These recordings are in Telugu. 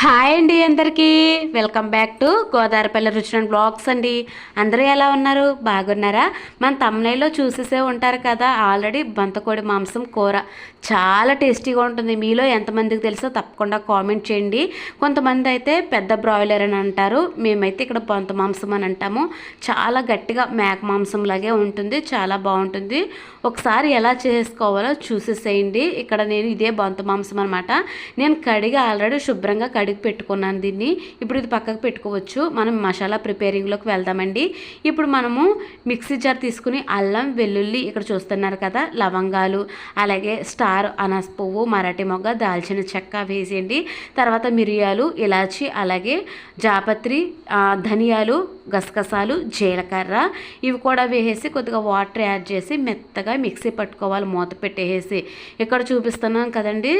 హాయ్ అండి అందరికీ. వెల్కమ్ బ్యాక్ టు గోదావరిపల్లి రుచిన బ్లాగ్స్ అండి. అందరూ ఎలా ఉన్నారు? బాగున్నారా? మన తమిళలో చూసేసే ఉంటారు కదా ఆల్రెడీ బంతకోడి మాంసం కూర. చాలా టేస్టీగా ఉంటుంది. మీలో ఎంతమందికి తెలుసో తప్పకుండా కామెంట్ చేయండి. కొంతమంది అయితే పెద్ద బ్రాయిలర్ అని అంటారు. మేమైతే ఇక్కడ బొంత మాంసం అని అంటాము. చాలా గట్టిగా మేక మాంసం లాగే ఉంటుంది. చాలా బాగుంటుంది. ఒకసారి ఎలా చేసుకోవాలో చూసేసేయండి. ఇక్కడ నేను ఇదే బొంత మాంసం అనమాట నేను కడిగి ఆల్రెడీ శుభ్రంగా కడిగి పెట్టుకున్నాను దీన్ని. ఇప్పుడు ఇది పక్కకు పెట్టుకోవచ్చు. మనం మసాలా ప్రిపేరింగ్లోకి వెళ్దామండి. ఇప్పుడు మనము మిక్సీ జార్ తీసుకుని అల్లం వెల్లుల్లి ఇక్కడ చూస్తున్నారు కదా లవంగాలు అలాగే స్టార్ అనస్ పువ్వు మరాఠీ మొగ్గ దాల్చిన చెక్క వేసేయండి. తర్వాత మిరియాలు ఇలాచి అలాగే జాపత్రి ధనియాలు గసగసాలు జీలకర్ర ఇవి కూడా వేసేసి కొద్దిగా వాటర్ యాడ్ చేసి మెత్తగా మిక్సీ పట్టుకోవాలి మూత పెట్టేసి ఇక్కడ చూపిస్తున్నాం కదండి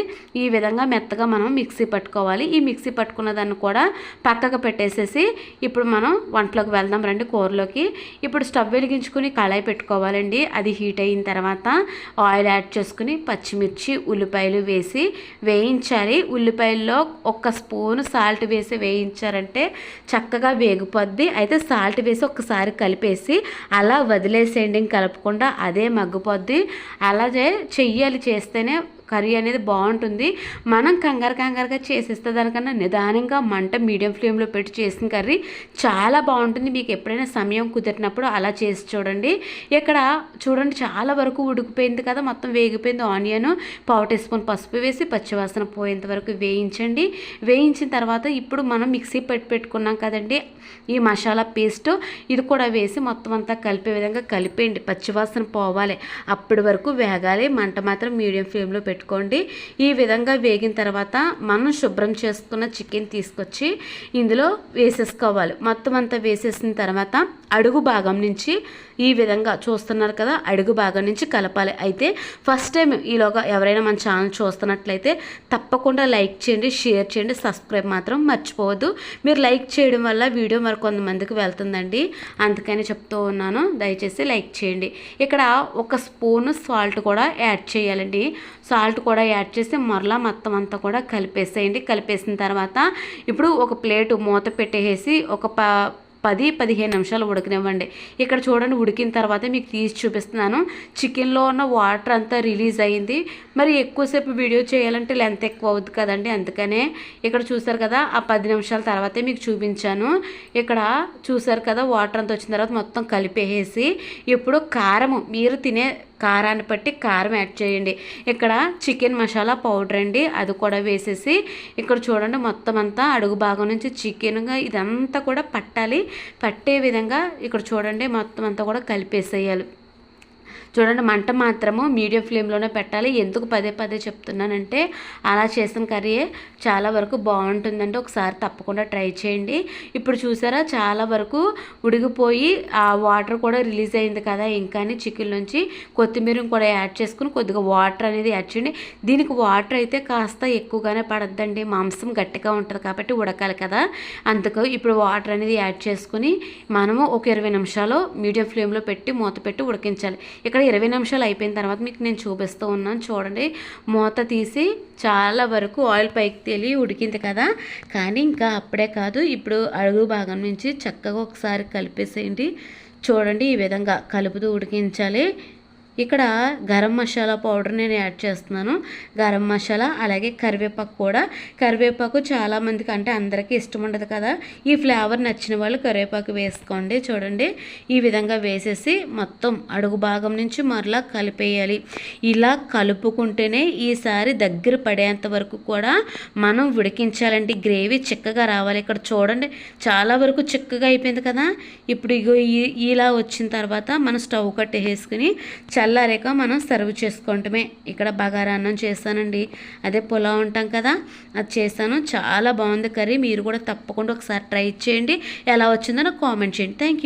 ఈ విధంగా మెత్తగా మనం మిక్సీ పట్టుకోవాలి. ఈ మిక్సీ పట్టుకున్న దాన్ని కూడా పక్కకు పెట్టేసేసి ఇప్పుడు మనం వంటలోకి వెళ్దాం రండి కూరలోకి. ఇప్పుడు స్టవ్ వెలిగించుకుని కళాయి పెట్టుకోవాలండి. అది హీట్ అయిన తర్వాత ఆయిల్ యాడ్ చేసుకుని పచ్చిమిర్చి ఉల్లిపాయలు వేసి వేయించాలి. ఉల్లిపాయల్లో ఒక్క స్పూన్ సాల్ట్ వేసి వేయించారంటే చక్కగా వేగిపోద్ది. అయితే సాల్ట్ వేసి ఒక్కసారి కలిపేసి అలా వదిలేసేయండి కలపకుండా అదే మగ్గిపోద్ది. అలాగే చెయ్యాలి చేస్తేనే కర్రీ అనేది బాగుంటుంది. మనం కంగారు కంగారుగా చేసేస్తే దానికన్నా నిదానంగా మంట మీడియం ఫ్లేమ్లో పెట్టి చేసిన కర్రీ చాలా బాగుంటుంది. మీకు ఎప్పుడైనా సమయం కుదిరినప్పుడు అలా చేసి చూడండి. ఇక్కడ చూడండి చాలా వరకు ఉడికిపోయింది కదా మొత్తం వేగిపోయింది ఆనియన్. పావు టీ స్పూన్ పసుపు వేసి పచ్చివాసన పోయేంత వరకు వేయించండి. వేయించిన తర్వాత ఇప్పుడు మనం మిక్సీ పెట్టి పెట్టుకున్నాం కదండి ఈ మసాలా పేస్ట్. ఇది కూడా వేసి మొత్తం అంతా కలిపే విధంగా కలిపేయండి. పచ్చివాసన పోవాలి. అప్పటి వరకు వేగాలి. మంట మాత్రం మీడియం ఫ్లేమ్లో పెట్టుకోండి. ఈ విధంగా వేగిన తర్వాత మనం శుభ్రం చేసుకున్న చికెన్ తీసుకొచ్చి ఇందులో వేసేసుకోవాలి. మొత్తం అంతా వేసేసిన తర్వాత అడుగు భాగం నుంచి ఈ విధంగా చూస్తున్నారు కదా అడుగు భాగం నుంచి కలపాలి. అయితే ఫస్ట్ టైం ఈలోగా ఎవరైనా మన ఛానల్ చూస్తున్నట్లయితే తప్పకుండా లైక్ చేయండి షేర్ చేయండి సబ్స్క్రైబ్ మాత్రం మర్చిపోవద్దు. మీరు లైక్ చేయడం వల్ల వీడియో మరి కొంతమందికి వెళ్తుందండి. అందుకని చెప్తూ ఉన్నాను దయచేసి లైక్ చేయండి. ఇక్కడ ఒక స్పూన్ సాల్ట్ కూడా యాడ్ చేయాలండి. సాల్ట్ కూడా యాడ్ చేసి మరలా మొత్తం అంతా కూడా కలిపేసేయండి. కలిపేసిన తర్వాత ఇప్పుడు ఒక ప్లేట్ మూత పెట్టేసి ఒక ప పది పదిహేను నిమిషాలు ఉడకనివ్వండి. ఇక్కడ చూడండి ఉడికిన తర్వాత మీకు తీసి చూపిస్తున్నాను. చికెన్లో ఉన్న వాటర్ అంతా రిలీజ్ అయింది. మరి ఎక్కువసేపు వీడియో చేయాలంటే లెంత్ ఎక్కువ అవుద్ది కదండి అందుకనే ఇక్కడ చూసారు కదా ఆ పది నిమిషాల తర్వాతే మీకు చూపించాను. ఇక్కడ చూసారు కదా వాటర్ అంతా వచ్చిన తర్వాత మొత్తం కలిపేసి ఇప్పుడు కారము మీరు తినే కారాన్ని బట్టి కారం యాడ్ చేయండి. ఇక్కడ చికెన్ మసాలా పౌడర్ అండి అది కూడా వేసేసి ఇక్కడ చూడండి మొత్తం అంతా అడుగు భాగం నుంచి చికెన్గా ఇదంతా కూడా పట్టాలి. పట్టే విధంగా ఇక్కడ చూడండి మొత్తం అంతా కూడా కలిపేసేయాలి. చూడండి మంట మాత్రము మీడియం ఫ్లేమ్లోనే పెట్టాలి. ఎందుకు పదే పదే చెప్తున్నానంటే అలా చేసిన కర్రీ చాలా వరకు బాగుంటుందంటే ఒకసారి తప్పకుండా ట్రై చేయండి. ఇప్పుడు చూసారా చాలా వరకు ఉడిగిపోయి ఆ వాటర్ కూడా రిలీజ్ అయింది కదా. ఇంకా చికెన్ నుంచి కొత్తిమీర కూడా యాడ్ చేసుకుని కొద్దిగా వాటర్ అనేది యాడ్ చేయండి. దీనికి వాటర్ అయితే కాస్త ఎక్కువగానే పడద్దండి. మాంసం గట్టిగా ఉంటుంది కాబట్టి ఉడకాలి కదా. అందుకు ఇప్పుడు వాటర్ అనేది యాడ్ చేసుకుని మనము ఒక ఇరవై నిమిషాలు మీడియం ఫ్లేమ్లో పెట్టి మూత పెట్టి ఉడికించాలి. ఇక్కడ ఇక్కడ ఇరవై నిమిషాలు అయిపోయిన తర్వాత మీకు నేను చూపిస్తూ ఉన్నాను. చూడండి మూత తీసి చాలా వరకు ఆయిల్ పైకి తేలి ఉడికింది కదా. కానీ ఇంకా అప్పుడే కాదు ఇప్పుడు అడుగు భాగం నుంచి చక్కగా ఒకసారి కలిపేసేయండి. చూడండి ఈ విధంగా కలుపుతూ ఉడికించాలి. ఇక్కడ గరం మసాలా పౌడర్ నేను యాడ్ చేస్తున్నాను. గరం మసాలా అలాగే కరివేపాకు కూడా. కరివేపాకు చాలామందికి అంటే అందరికీ ఇష్టం ఉండదు కదా. ఈ ఫ్లేవర్ నచ్చిన వాళ్ళు కరివేపాకు వేసుకోండి. చూడండి ఈ విధంగా వేసేసి మొత్తం అడుగు భాగం నుంచి మరలా కలిపేయాలి. ఇలా కలుపుకుంటేనే ఈసారి దగ్గర పడేంత వరకు కూడా మనం ఉడికించాలండి. గ్రేవీ చిక్కగా రావాలి. ఇక్కడ చూడండి చాలా వరకు చిక్కగా అయిపోయింది కదా. ఇప్పుడు ఇగో ఈ- ఇలా వచ్చిన తర్వాత మనం స్టవ్ కట్టేసుకుని చల్లారాక మనం సర్వ్ చేసుకోవటమే. ఇక్కడ బగారా అన్నం చేస్తానండి అదే పులావ్ ఉంటాం కదా అది చేస్తాను చాలా బాగుంది కర్రీ. మీరు కూడా తప్పకుండా ఒకసారి ట్రై చేయండి. ఎలా వచ్చిందో నాకు కామెంట్ చేయండి. Thank you